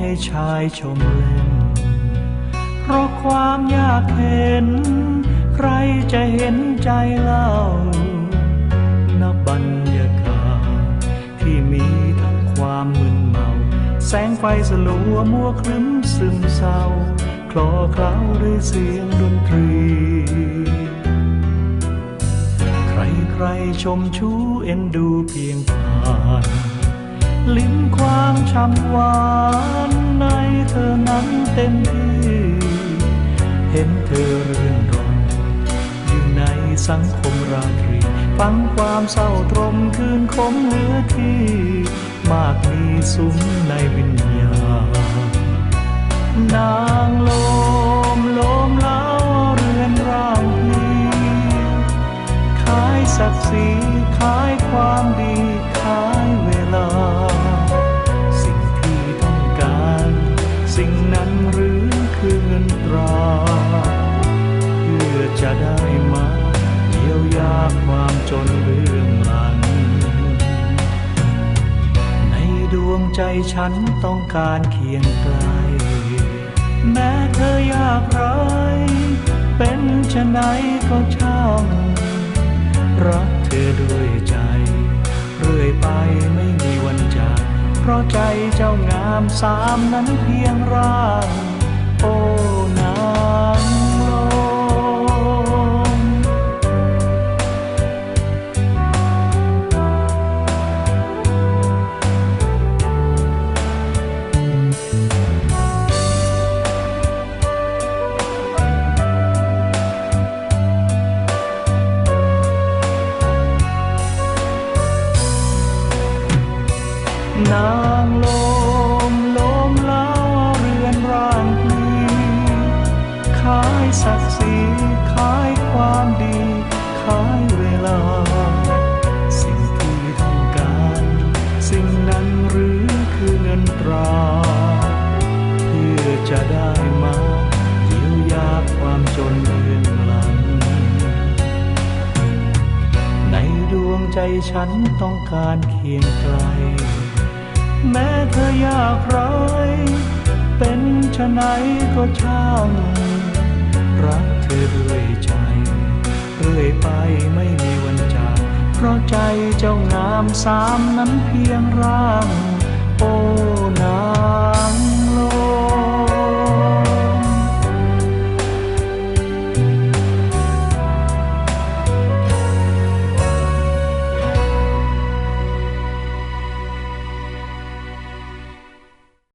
ให้ชายชมเล่น เพราะความยากเห็น ใครจะเห็นใจเล่าณบบรรยากาศที่มีทั้งความมึนเมา แสงไฟสลัวมัวครึ้มซึมเศร้า คลอเคล้าด้วยเสียงดนตรี ใครใครๆชมชูเอ็นดูเพียงผ่าน ลิ้มความช่ำหวานในเธอนั้นเต็มที่เห็นเธอเรื่อนรมอยู่ในสังคมราตรีฟังความเศร้าตรมคืนคมเหลือที่ มากมีสุมในวิญญาณนางลมลมเล้าเรือนร่างพลีขายศักดิ์ศรี พื่อจะได้มาเยียวยาความจนเบื้องหลัง ในดวงใจฉันต้องการเคียงไกล แม้เธอยากไรเป็นชะไหนก็ช่างรักเธอด้วยใจ เรื่อยไปไม่มีวันจากเพราะใจเจ้างามสามนั้นเพียงร่างโอ้ นางลมลมเล้าเรือนร่างพลีขายศักดิ์ศรีขายความดี ขายเวลา สิ่งที่ต้องการ สิ่งนั้นหรือคือเงินตรา เพื่อจะได้มาเยียวยาความจนเบื้องหลัง ในดวงใจฉันต้องการเคียงไกล เธอยากไรเป็นชะไหนก็ช่างรักเธอด้วยใจเรื่อยไปไม่มีวันจากเพราะใจเจ้างามสามนั้นเพียงร่างโอ้นาง